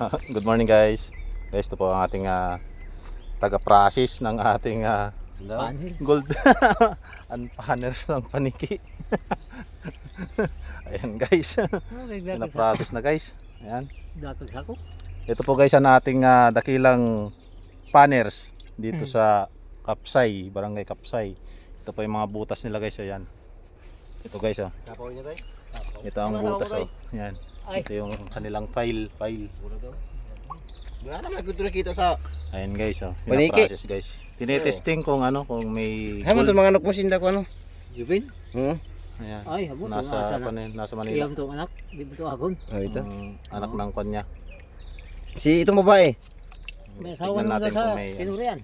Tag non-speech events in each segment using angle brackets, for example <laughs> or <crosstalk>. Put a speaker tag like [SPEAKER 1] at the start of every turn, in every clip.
[SPEAKER 1] <laughs> Good morning guys. Guys, ito po ang ating ah, taga-process ng ating ah,
[SPEAKER 2] Panel.
[SPEAKER 1] gold <laughs> unpanners ng paniki. <laughs> Ayan guys.
[SPEAKER 2] Oh, sa
[SPEAKER 1] Pina-process na guys. Ayan. Ito po guys ang ating ah, dakilang panners dito
[SPEAKER 2] Hmm.
[SPEAKER 1] sa Kapsay, Barangay Kapsay. Ito po yung mga butas nila guys. Ayan. Ito guys oh. Ito ang
[SPEAKER 3] Wala,
[SPEAKER 1] butas oh. Ayan.
[SPEAKER 2] Ay.
[SPEAKER 1] Ito yung kanilang file, file.
[SPEAKER 3] Wala daw. Wala naman gusto nakita sa...
[SPEAKER 1] Ayan guys oh.
[SPEAKER 3] Paniki.
[SPEAKER 1] Pina-process guys. Tinetesting kung ano, kung may
[SPEAKER 3] Hay mo
[SPEAKER 1] gold.
[SPEAKER 3] to mga anak mo sinda ko ano.
[SPEAKER 2] Jubin?
[SPEAKER 3] Oo.
[SPEAKER 1] Ayan.
[SPEAKER 2] Ay, habo.
[SPEAKER 1] Nasa,
[SPEAKER 2] Nasa
[SPEAKER 1] ano, yun, nasa Manila.
[SPEAKER 2] Iyam to anak. Di ba to agon?
[SPEAKER 3] Oh, ito.
[SPEAKER 1] Ang anak ng kanya.
[SPEAKER 3] Si itong babae.
[SPEAKER 2] May asawa
[SPEAKER 1] Tignan
[SPEAKER 2] naman
[SPEAKER 1] natin
[SPEAKER 2] ka sa
[SPEAKER 1] kung may ano.
[SPEAKER 2] tinurian.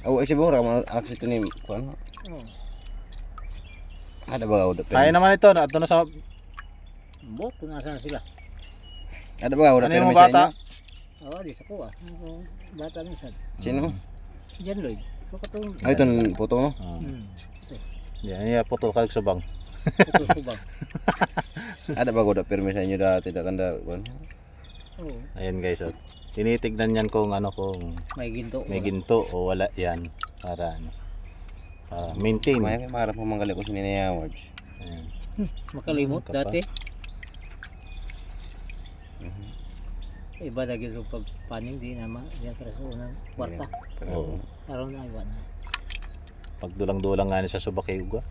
[SPEAKER 3] Aw, oh, si Bora, mga anak si ito ni... Ano?
[SPEAKER 2] Oh.
[SPEAKER 3] Ada ba ako?
[SPEAKER 1] Kaya naman ito, na ito na sa
[SPEAKER 2] Bot, kung nasaan sila.
[SPEAKER 3] Ada ba ako?
[SPEAKER 1] ano yung bata?
[SPEAKER 2] Oh, di sa kuha. Bata ni Sad.
[SPEAKER 3] Sino?
[SPEAKER 2] Jan Lloyd.
[SPEAKER 3] Ay, ito ang photo mo.
[SPEAKER 1] Oh.
[SPEAKER 2] Hmm.
[SPEAKER 1] Yan, yan po to kag subang.
[SPEAKER 2] Puto subang.
[SPEAKER 3] Ada ba ako? Permi sa inyo dati. Tidak kanda. Ano?
[SPEAKER 2] Oh,
[SPEAKER 1] Ayan guys, oh. Tinitignan yan kung ano kung
[SPEAKER 2] may ginto.
[SPEAKER 1] may ginto o wala yan para ano. Para maintain.
[SPEAKER 3] Kay marap mo manggali ko si Nina Awards.
[SPEAKER 1] Ayan.
[SPEAKER 2] Makalimot
[SPEAKER 1] Kapal.
[SPEAKER 2] dati. Iba na gito pag paning di naman. Yan para sa unang kwarta.
[SPEAKER 1] Oo.
[SPEAKER 2] Araw na iwan na.
[SPEAKER 1] Pag dulang-dulang nga ni sa subak kay Uga.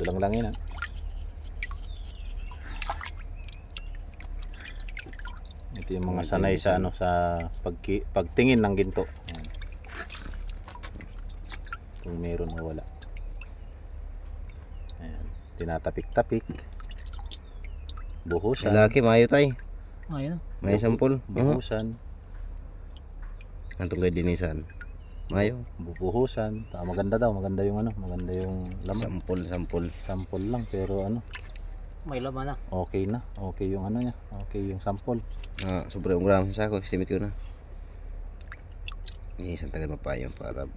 [SPEAKER 1] Dulang lang yun ah. Ito yung mga sanay sa ano sa pagki, pagtingin ng ginto. Ayan. Kung meron o wala. Ayan. Tinatapik-tapik. Buhusan.
[SPEAKER 3] Lalaki, mayo tay.
[SPEAKER 2] Ayun.
[SPEAKER 3] May sampol.
[SPEAKER 1] Buhusan.
[SPEAKER 3] Antong kay Dinisan. Mayo.
[SPEAKER 1] Bubuhusan. Ah, maganda daw, maganda yung ano, maganda yung laman.
[SPEAKER 3] Sampol, sampol.
[SPEAKER 1] Sample lang pero ano,
[SPEAKER 2] May laman na.
[SPEAKER 1] okay na. Okay yung ano niya. Okay yung sample.
[SPEAKER 3] Ah, sobre un gram sa ako. Estimate ko na. Isang tagal mapayong para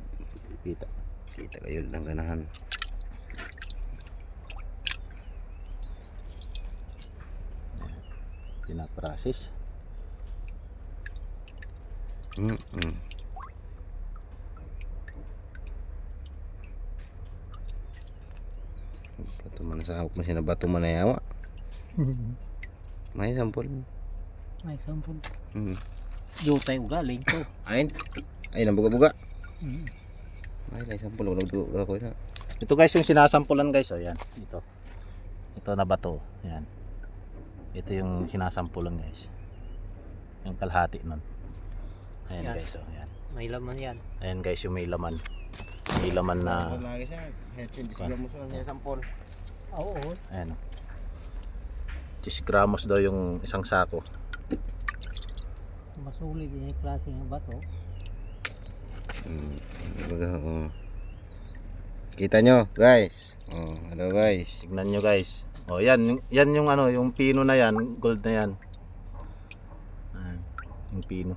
[SPEAKER 1] Kita.
[SPEAKER 3] kita kayo ng ganahan.
[SPEAKER 1] Pinaprocess.
[SPEAKER 3] Mm -mm. Bato man sa awak masih na bato man na yawa. <laughs> May sampol.
[SPEAKER 2] May sampol.
[SPEAKER 3] Mm.
[SPEAKER 2] Jutay ugaling <laughs> to.
[SPEAKER 3] Ayin. Ay nang buga-buga.
[SPEAKER 2] Hmm.
[SPEAKER 3] Ay lay sampol wala du wala ko na.
[SPEAKER 1] Ito guys yung sinasampulan guys. O yan. Ito. Ito na bato. Yan. Ito yung sinasampulan guys. Yung kalahati nun. Ayan
[SPEAKER 2] Yan.
[SPEAKER 1] guys. O yan.
[SPEAKER 2] May laman yan.
[SPEAKER 1] Ayan guys yung may laman. May laman na.
[SPEAKER 3] sa sampol.
[SPEAKER 2] Oo.
[SPEAKER 1] Ayan o. 10 gramos daw yung isang sako.
[SPEAKER 2] Masulit din yung klase ng bato.
[SPEAKER 3] Mm. Baga, oh. Kita nyo, guys. Oh, hello guys.
[SPEAKER 1] Tignan nyo guys. O yan, yan yung ano, yung pino na yan, gold na yan. Ayan, yung pino.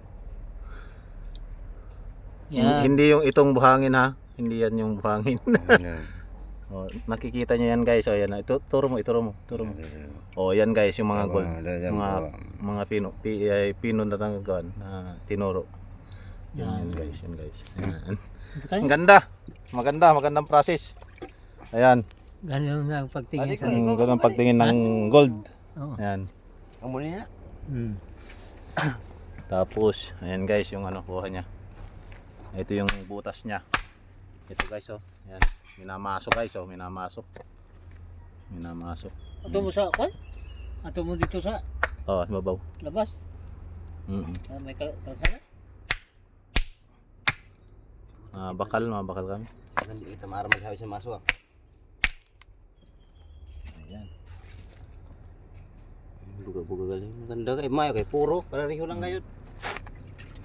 [SPEAKER 2] Yan.
[SPEAKER 1] Hindi yung itong buhangin ha. Hindi yan yung buhangin.
[SPEAKER 3] Ayan. <laughs>
[SPEAKER 1] o, nakikita nyo yan guys. O yan, ito, turo mo, ituro mo, turo mo. O yan guys, yung mga gold. Mga, mga pino, pi, ay, pino na tanggagan na tinuro. Yun, yun guys, yun guys. Ayan.
[SPEAKER 2] Butay.
[SPEAKER 1] Ang ganda. Maganda, magandang process. Ayan,
[SPEAKER 2] Ganun na ang pagtingin sa...
[SPEAKER 1] ang ganun pagtingin ng gold.
[SPEAKER 2] Oo.
[SPEAKER 1] Ayan.
[SPEAKER 3] Ang muli na.
[SPEAKER 2] Hmm. <coughs>
[SPEAKER 1] Tapos, ayan guys, yung ano, kuha niya. Ito yung butas niya. Ito guys, oh. Ayan. Minamasok guys, oh. Minamasok. Minamasok.
[SPEAKER 2] Ato mo sa kwan? Ato mo dito sa
[SPEAKER 1] Oh, mabaw.
[SPEAKER 2] labas.
[SPEAKER 1] Mm
[SPEAKER 2] Ah, may kal kalsada.
[SPEAKER 1] Ah, bakal, mga bakal kami.
[SPEAKER 3] Hindi kita maara maghawi sa maso. ah.
[SPEAKER 1] Ayan.
[SPEAKER 3] Buga-buga galing. Maganda kay Mayo kay puro. Para riho lang kayo.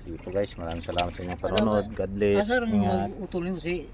[SPEAKER 1] Sige po guys, maraming salamat sa inyong panonood. God bless.
[SPEAKER 2] Asa rin
[SPEAKER 1] Ingat.
[SPEAKER 2] mag-utulin mo si